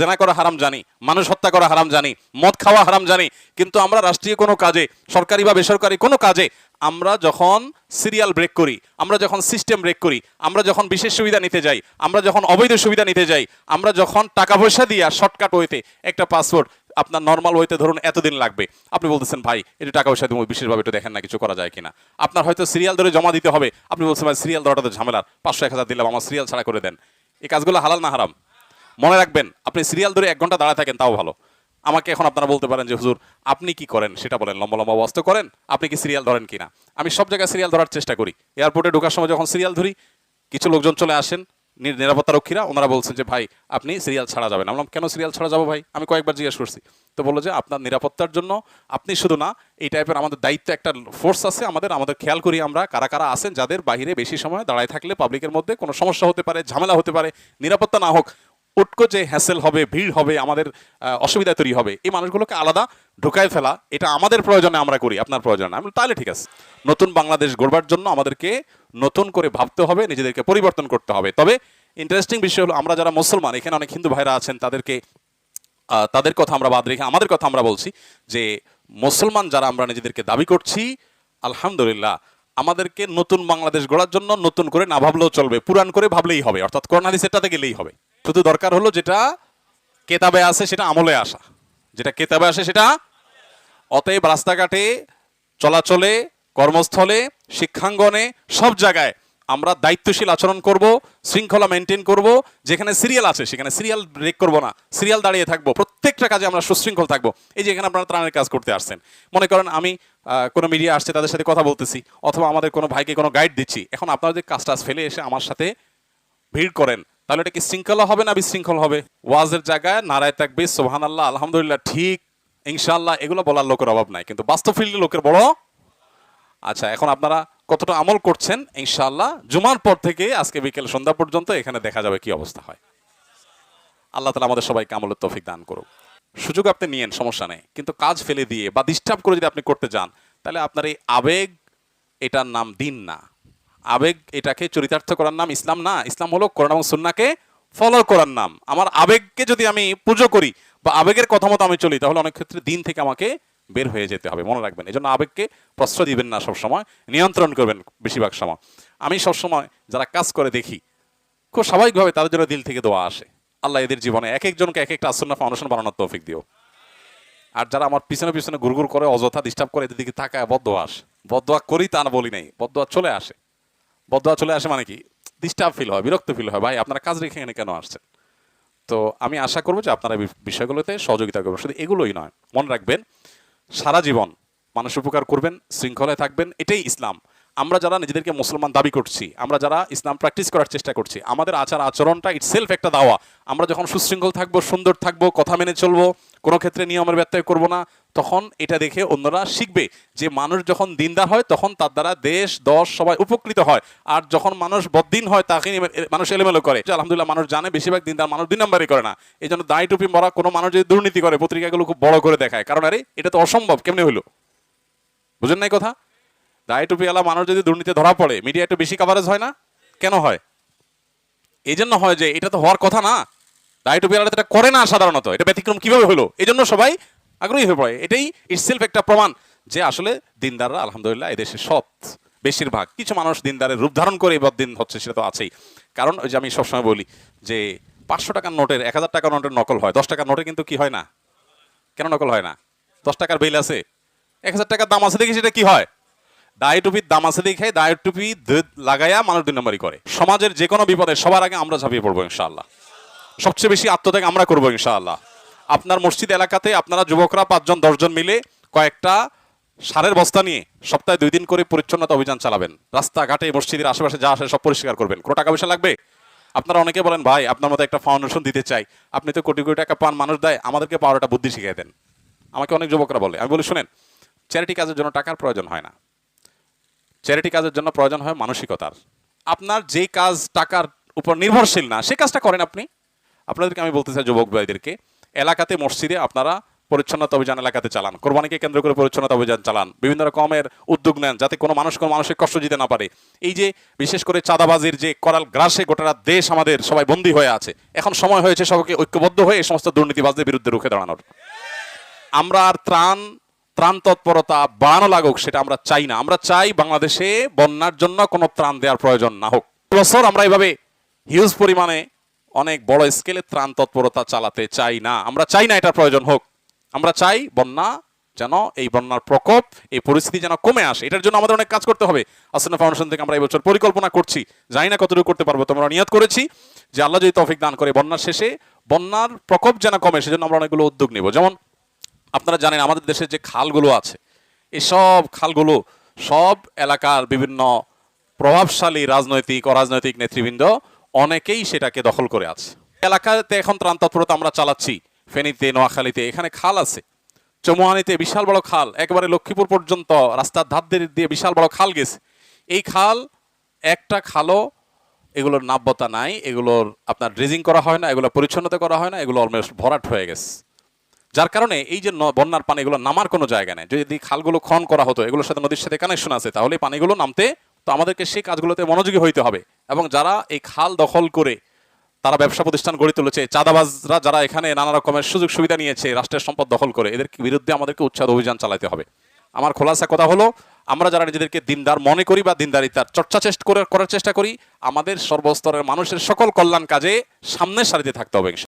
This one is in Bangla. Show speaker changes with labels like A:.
A: জেনা করা হারাম জানি, মানুষ হত্যা করা হারাম জানি, মদ খাওয়া হারাম জানি, কিন্তু আমরা রাষ্ট্রীয় কোনো কাজে, সরকারি বা বেসরকারি কোনো কাজে, আমরা যখন সিরিয়াল ব্রেক করি, আমরা যখন সিস্টেম ব্রেক করি, আমরা যখন বিশেষ সুবিধা নিতে যাই, আমরা যখন অবৈধ সুবিধা নিতে যাই, আমরা যখন টাকা পয়সা দিয়ে শর্টকাট ওয়েতে একটা পাসপোর্ট আপনার নর্মাল ওয়েতে ধরুন এতদিন লাগবে। আপনি বলতেছেন, ভাই একটু টাকা পয়সা দিব বিশেষভাবে একটু দেখেন না, কিছু করা যায় কিনা? আপনার হয়তো সিরিয়াল ধরে জমা দিতে হবে, আপনি বলছেন, ভাই সিরিয়াল ধরাটা তো ঝামেলার, পাঁচশো, এক হাজার দিলাম, আমার সিরিয়াল ছাড়া করে দেন। এই কাজগুলো হালাল না হারাম? মনে রাখবেন, আপনি সিরিয়াল ধরে এক ঘণ্টা দাঁড়ায় থাকেন, তাও ভালো। আমাকে এখন আপনারা বলতে পারেন যে, হুজুর, আপনি কি করেন? সেটা বলেন, লম্বা লম্বা বস্ত করেন, আপনি কি সিরিয়াল ধরেন কিনা? আমি সব জায়গায় সিরিয়াল ধরার চেষ্টা করি। এয়ারপোর্টে ঢোকার সময় যখন সিরিয়াল ধরি, কিছু লোকজন চলে আসেন নি- নিরাপত্তা রক্ষীরা, ওনারা বলছেন যে, ভাই, আপনি সিরিয়াল ছাড়া যাবেন। আমি বললাম, কেন সিরিয়াল ছাড়া যাব ভাই? আমি কয়েকবার জিজ্ঞেস করছি। তো বলল যে, আপনার নিরাপত্তার জন্য আপনি শুধু না, এই টাইপের আমাদের দায়িত্ব একটা ফোর্স আছে, আমাদের আমাদের খেয়াল করি আমরা, কারা কারা আছেন, যাদের বাহিরে বেশি সময় দাঁড়ায় থাকলে পাবলিকের মধ্যে কোনো সমস্যা হতে পারে, ঝামেলা হতে পারে, নিরাপত্তা না হোক উটকো যে হ্যাসেল হবে, ভিড় হবে, আমাদের অসুবিধা তৈরি হবে, এই মানুষগুলোকে আলাদা ঢুকায় ফেলা, এটা আমাদের প্রয়োজনে আমরা করি, আপনার প্রয়োজনে। আমি তাহলে ঠিক আছে। নতুন বাংলাদেশ গড়বার জন্য আমাদেরকে নতুন করে ভাবতে হবে, নিজেদেরকে পরিবর্তন করতে হবে। তবে ইন্টারেস্টিং বিষয় হলো, আমরা যারা মুসলমান, এখানে অনেক হিন্দু ভাইরা আছেন, তাদেরকে তাদের কথা আমরা বাদ রেখে, আমাদের কথা আমরা বলছি যে, মুসলমান যারা আমরা নিজেদেরকে দাবি করছি, আলহামদুলিল্লাহ, আমাদেরকে নতুন বাংলাদেশ গড়ার জন্য নতুন করে না ভাবলেও চলবে পুরান করে ভাবলেই হবে, অর্থাৎ করোনা হাদিসেরটাতে গেলেই হবে। শুধু দরকার হলো যেটা কেতাবে আছে সেটা আমলে আসা। যেটা কেতাবে আসে, সেটা অতএব রাস্তাঘাটে, চলাচলে, কর্মস্থলে, শিক্ষাঙ্গনে, সব জায়গায় আমরা দায়িত্বশীল আচরণ করব, শৃঙ্খলা মেনটেন করব, যেখানে সিরিয়াল আছে, সেখানে সিরিয়াল ব্রেক করব না সিরিয়াল দাঁড়িয়ে থাকব, প্রত্যেকটা কাজে আমরা সুশৃঙ্খল থাকব। এই যে এখানে আপনারা ত্রাণের কাজ করতে আসছেন। মনে করেন আমি কোনো মিডিয়া আসছে, তাদের সাথে কথা বলতেছি, অথবা আমাদের কোনো ভাইকে কোনো গাইড দিচ্ছি, এখন আপনারা যে কাজটা ফেলে এসে আমার সাথে ভিড় করেন তাহলে এটা কি শৃঙ্খলা হবে না বিশৃঙ্খল হবে? ওয়াজের জায়গায় নারায় থাকবে সোহান আল্লাহ আলহামদুলিল্লাহ, ঠিক ইনশাল্লাহ এগুলো বলার লোকের অভাব নাই। কিন্তু বাস্তব ফিল্ডে লোকের বড়? আচ্ছা এখন আপনারা কতটা আমল করছেন ইনশাল্লাহ জুমার পর থেকে আজকে বিকেল সন্ধ্যা পর্যন্ত এখানে দেখা যাবে কি অবস্থা হয়। আল্লাহ তালা আমাদের সবাইকে আমলের তৌফিক দান করুক। সুযোগ আপনি নিয়েন, সমস্যা নেই। কিন্তু কাজ ফেলে দিয়ে বা ডিস্টার্ব করে যদি আপনি করতে যান, তাহলে আপনার এই আবেগ, এটার নাম দিন না। আবেগ এটাকে চরিতার্থ করার নাম ইসলাম না। ইসলাম হলো কোরআন এবং সুন্নাকে ফলো করার নাম। আমার আবেগকে যদি আমি পুজো করি বা আবেগের কথা মতো আমি চলি, তাহলে অনেক ক্ষেত্রে দিন থেকে আমাকে বের হয়ে যেতে হবে। মনে রাখবেন এই জন্য আবেগকে প্রশ্রয় দিবেন না সবসময়, নিয়ন্ত্রণ করবেন বেশিরভাগ সময়। আমি সবসময় যারা কাজ করে দেখি, খুব স্বাভাবিকভাবে তাদের জন্য দিল থেকে দোয়া আসে। আল্লাহ এদের জীবনে এক একজনকে এক একটা আসন্ন ফাউন্ডেশন বানানোর তৌফিক দিও। আর যারা আমার পিছনে পিছনে গুরগুর করে, অযথা ডিস্টার্ব করে, এদের দিকে তাকায় বদোয়া আসে। বদোয়া করি তা না বলি নাই বদোয়া চলে আসে। বদোয়া চলে আসে মানে কি? ডিস্টার্ব ফিল হয়, বিরক্ত ফিল হয়। ভাই, আপনারা কাজ রেখে এখানে কেন আসছেন? তো আমি আশা করব যে আপনারা বিষয়গুলোতে সহযোগিতা করবেন। শুধু এগুলোই নয়, মনে রাখবেন, সারা জীবন মানুষ উপকার করবেন, শৃঙ্খলায় থাকবেন, এটাই ইসলাম। আমরা যারা নিজেদেরকে মুসলমান দাবি করছি, আমরা যারা ইসলাম প্র্যাকটিস করার চেষ্টা করছি, আমাদের আচার আচরণটা ইট সেলফ একটা দাওয়া। আমরা যখন সুশৃঙ্খল থাকব, সুন্দর থাকব, কথা মেনে চলবো কোনো ক্ষেত্রে নিয়মের ব্যত্যয় করব না। তখন এটা দেখে অন্যরা শিখবে যে মানুষ যখন দিনদার হয়, তখন তার দ্বারা দেশ, দশ সবাই উপকৃত হয়। আর যখন মানুষ বদ্দিন হয়, তাকে মানুষ এলোমেলো করে। আলহামদুলিল্লাহ মানুষ জানে, বেশিরভাগ দিনদার মানুষ দুই নম্বরই করে না। এই জন্য দায় টুপি মরা কোনো মানুষ যদি দুর্নীতি করে, পত্রিকাগুলো খুব বড় করে দেখায়। কারণ আরে, এটা তো অসম্ভব, কেমনে হলো বুঝেন নাই কথা? দায় টুপিওয়ালা মানুষ যদি দুর্নীতি ধরা পড়ে, মিডিয়া একটু বেশি কাভারেজ হয় না? কেন হয়? এই জন্য হয় যে, এটা তো হওয়ার কথা না। দায় টুপিওয়ালা তো এটা করে না সাধারণত। এটা ব্যতিক্রম কীভাবে হলো? এই জন্য সবাই আগ্রহী হয়ে পড়ে। এটাই ইটসেলফ একটা প্রমাণ যে আসলে দিনদাররা, আলহামদুলিল্লাহ, এদেশে সৎ। বেশিরভাগ কিছু মানুষ দিনদারের রূপ ধারণ করে এবার দিন হচ্ছে, সেটা তো আছেই। কারণ ওই যে আমি সবসময় বলি যে পাঁচশো টাকার নোটের, এক হাজার টাকার নোটের নকল হয়। দশ টাকার নোটে কিন্তু কি হয় না? কেন নকল হয় না? দশ টাকার বিল আছে। এক হাজার টাকার দাম আছে দেখি সেটা কি হয়? দায় টুপির দাম আছে দেখে দায়ের টুপি লাগাইয়া মানুষ দুই নম্বরই করে। সমাজের যে কোনো বিপদে সবার আগে আমরা ঝাঁপিয়ে পড়ব, ইনশাআল্লাহ। সবচেয়ে বেশি আত্মত্যাগ আমরা করব ইনশাআল্লাহ। আপনার মসজিদ এলাকাতে আপনারা যুবকরা পাঁচজন, দশজন মিলে কয়েকটা সারের বস্তা নিয়ে সপ্তাহে দুই দিন করে পরিচ্ছন্নতা অভিযান চালাবেন। রাস্তাঘাটে, মসজিদের আশেপাশে যা আসে সব পরিষ্কার করবেন। কোনো টাকা পয়সা লাগবে? আপনারা অনেকে বলেন, ভাই, আপনার মতো একটা ফাউন্ডেশন দিতে চাই। আপনি তো কোটি কোটি টাকা পান, মানুষ দেয়, আমাদেরকে পাওয়ারটা বুদ্ধি শিখিয়ে দেন। আমাকে অনেক যুবকরা বলে, আমি বলি, শুনেন চ্যারিটি কাজের জন্য টাকার প্রয়োজন হয় না। চ্যারিটি কাজের জন্য প্রয়োজন হয় মানসিকতার। আপনার যে কাজ টাকার উপর নির্ভরশীল না, সে কাজটা করেন আপনি। আপনাদেরকে আমি বলতে চাই যুবক ভাইদেরকে, এলাকাতে মসজিদে আপনারা পরিচ্ছন্নতা অভিযান এলাকাতে চালান, কোরবানিকে কেন্দ্র করে পরিচ্ছন্নতা অভিযান চালান, বিভিন্ন রকমের উদ্যোগ নেন যাতে কোনো মানুষ কোনো মানুষের কষ্ট দিতে না পারে। এই যে বিশেষ করে চাঁদাবাজির যে করাল গ্রাসে গোটা দেশ আমাদের সবাই বন্দী হয়ে আছে, এখন সময় হয়েছে সবাইকে ঐক্যবদ্ধ হয়ে এই সমস্ত দুর্নীতিবাজদের বিরুদ্ধে রুখে দাঁড়ানোর। আমরা আর ত্রাণ ত্রাণ তৎপরতা বাড়ানো লাগুক সেটা আমরা চাই না, আমরা চাই বাংলাদেশে বন্যার জন্য কোনো ত্রাণ দেওয়ার প্রয়োজন না হোক। বছর আমরা এইভাবে হিউজ পরিমাণে অনেক বড় স্কেলে ত্রাণ তৎপরতা চালাতে চাই না। আমরা চাই না এটার প্রয়োজন হোক। আমরা চাই বন্যা যেন এই বন্যার প্রকোপ, এই পরিস্থিতি যেন কমে আসে। এটার জন্য আমাদের অনেক কাজ করতে হবে। আসনা ফাউন্ডেশন থেকে আমরা এই বছর পরিকল্পনা করছি। জানি না কতটুকু করতে পারব, তোমরা নিয়ত করেছি যে আল্লাহ যদি তৌফিক দান করে বন্যার শেষে, বন্যার প্রকোপ যেন কমে, সেজন্য আমরা অনেকগুলো উদ্যোগ নেব। যেমন আপনারা জানেন, আমাদের দেশের যে খালগুলো আছে এসব খালগুলো সব এলাকার বিভিন্ন প্রভাবশালী রাজনৈতিক, অরাজনৈতিক নেতৃবৃন্দ অনেকেই সেটাকে দখল করে আছে। এলাকাতে এখন ত্রাণ তৎপরতা আমরা চালাচ্ছি। ফেনীতে, নোয়াখালীতে এখানে খাল আছে। চৌমুহানিতে বিশাল বড় খাল। একবারে লক্ষ্মীপুর পর্যন্ত রাস্তার ধার দিয়ে বিশাল বড় খাল গেছে। এই খাল, একটা খালও এগুলোর নাব্যতা নাই। এগুলোর আপনার ড্রেজিং করা হয় না, এগুলো পরিচ্ছন্নতা করা হয় না, এগুলো অলমোস্ট ভরাট হয়ে গেছে। যার কারণে এই যে বন্যার পানি এগুলো নামার কোনো জায়গা নেই। যদি খালগুলো খনন করা হতো, এগুলোর সাথে নদীর সাথে কানেকশন আছে, তাহলে পানিগুলো নামতে তো আমাদেরকে সেই কাজগুলোতে মনোযোগী হইতে হবে। এবং যারা এই খাল দখল করে তারা ব্যবসা প্রতিষ্ঠান গড়ে তুলেছে, চাঁদাবাজরা যারা এখানে নানা রকমের সুযোগ সুবিধা নিয়েছে, রাষ্ট্রের সম্পদ দখল করে এদের বিরুদ্ধে আমাদেরকে উচ্ছেদ অভিযান চালাতে হবে। আমার খোলাসা কথা হলো, আমরা যারা নিজেদেরকে দিনদার মনে করি বা দিনদারিতার চর্চা চেষ্টা করে, করার চেষ্টা করি, আমাদের সর্বস্তরের মানুষের সকল কল্যাণ কাজে সামনের সারিতে থাকতে হবে